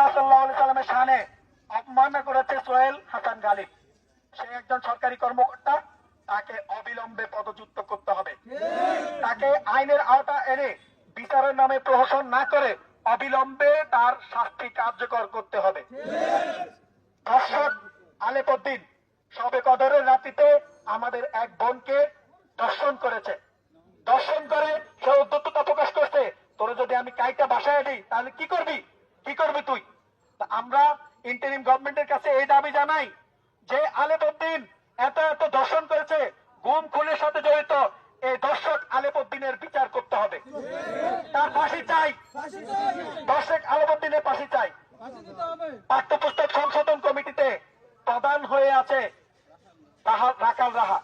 রসুল্লাহ সাল্লাহ শানে অপমাননা করেছে সোহেল হাসান গালিব সে একজন সরকারি কর্মকর্তা, তাকে অবিলম্বে পদচ্যুত করতে হবে। তাকে আইনের আওতা এনে বিচারের নামে প্রহসন না করে অবিলম্বে তার শাস্তি কার্যকর করতে হবে। দর্শক আলেপদ্দিন সবে কদরের রাত্রিতে আমাদের এক বোনকে দর্শন করেছে। দর্শন করে সে উদ্যততা প্রকাশ করছে, তোর যদি আমি কাইটা বাসায় দিই, তাহলে কি করবি? কি করবি তুই? আমরা ইন্টারিম গভর্নমেন্টের কাছে এই দাবি জানাই যে আলেপদ্দিন এত এত দর্শন করেছে, গুম, খুনের সাথে জড়িত, এই দর্শক আলেপদ্দিনের বিচার করতে হবে। তার ফাঁসি চাই। দর্শক আলেপদ্দিনের ফাঁসি চাই। পাঠ্যপুস্তক সংশোধন কমিটিতে প্রধান হয়ে আছে রাখাল রাহা।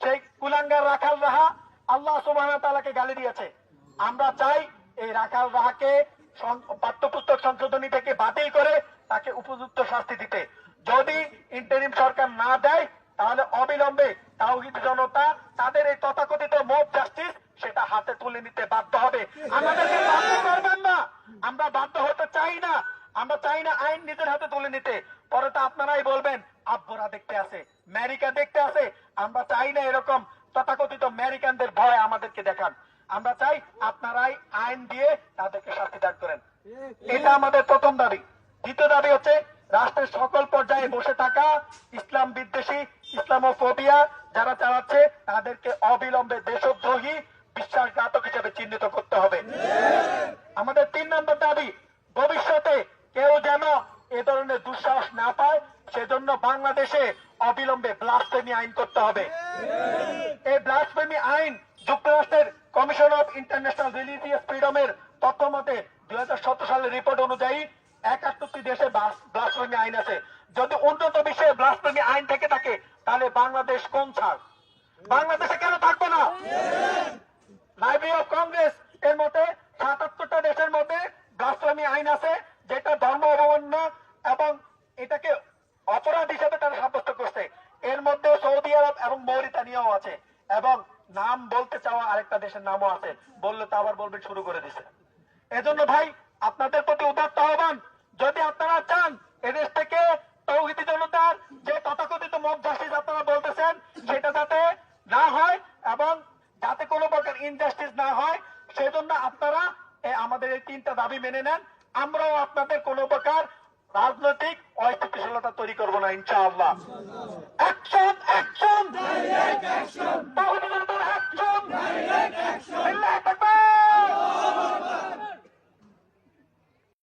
সেই কুলাঙ্গার রাখাল রাহা আল্লাহ সুবাহ তালাকে গালি দিয়েছে। আমরা চাই এই রাখাল রাহাকে পাঠ্যপুস্তক সংশোধনী থেকে বাতিল করে তাকে উপযুক্ত শাস্তি দিতে। যদি ইন্টারিম সরকার না দেয়, তাহলে অবিলম্বে তাওহিদ জনতা তাদের এই তথাকথিত মোট জাস্টিস সেটা হাতে তুলে নিতে বাধ্য হবে। আমাদেরকে বাধ্য করবেন না। আমরা বাধ্য হতে চাই না। আমরা চাই না আইন নিজের হাতে তুলে নিতে। পরে তো আপনারাই বলবেন, আব্বরা দেখতে আছে আমেরিকা দেখতে আছে। আমরা চাই না এরকম তথাকথিত আমেরিকানদের ভয় আমাদেরকে দেখান। আমরা চাই আপনারাই আইন দিয়ে তাদেরকে শাস্তি দান করেন। এটা আমাদের প্রথম দাবি। দ্বিতীয় দাবি হচ্ছে রাষ্ট্রের সকল পর্যায়ে বসে থাকা ইসলাম বিদ্বেষী ইসলামোফোবিয়া যারা চালাচ্ছে তাদেরকে অবিলম্বে দেশদ্রোহী বিশ্বাসঘাতক হিসেবে চিহ্নিত করতে হবে। আমাদের তিন নম্বর দাবি ভবিষ্যতে কেউ যেন এ ধরনের দুঃসাহস না পায় সেজন্য বাংলাদেশে অবিলম্বে ব্লাস্টেমি আইন করতে হবে। এই ব্লাসফেমি আইন যুক্তরাষ্ট্রের ইন্টারন্যাশনাল রিলিজিয়াস ফ্রিডমের তথ্য মতে দুই সালের রিপোর্ট অনুযায়ী একাত্তরটি দেশে ব্লাসফেমি আইন আছে। যদি উন্নত বিশ্বে ব্লাসফেমি আইন থেকে থাকে, তাহলে বাংলাদেশ কোন ছাড়? বাংলাদেশে কেন থাকবে না? লাইব্রেরি অফ কংগ্রেস এর মতে, সাতাত্তরটা দেশের মধ্যে ব্লাসফেমি আইন আছে, যেটা ধর্ম অবমান্য এবং এটাকে অপরাধ হিসেবে তারা সাব্যস্ত করছে। এর মধ্যে সৌদি আরব এবং মৌরিতানিয়াও আছে। এবং নাম বলতে চাওয়া আরেকটা দেশের নামও আছে। বললে তো আবার বলবেন শুরু করে দিছে। এজন্য ভাই, আপনাদের প্রতি উদাত্ত আহ্বান, যদি আপনারা চান এদেশ থেকে তৌহিদি জনতার যে তথাকথিত মব জাস্টিস আপনারা বলতেছেন, সেটা যাতে না হয় এবং যাতে কোনো প্রকার ইনজাস্টিস না হয়, সেজন্য আপনারা আমাদের এই তিনটা দাবি মেনে নেন। আমরাও আপনাদের কোনো প্রকার রাজনৈতিক অস্থিতিশীলতা তৈরি করব না, ইনশাআল্লাহ।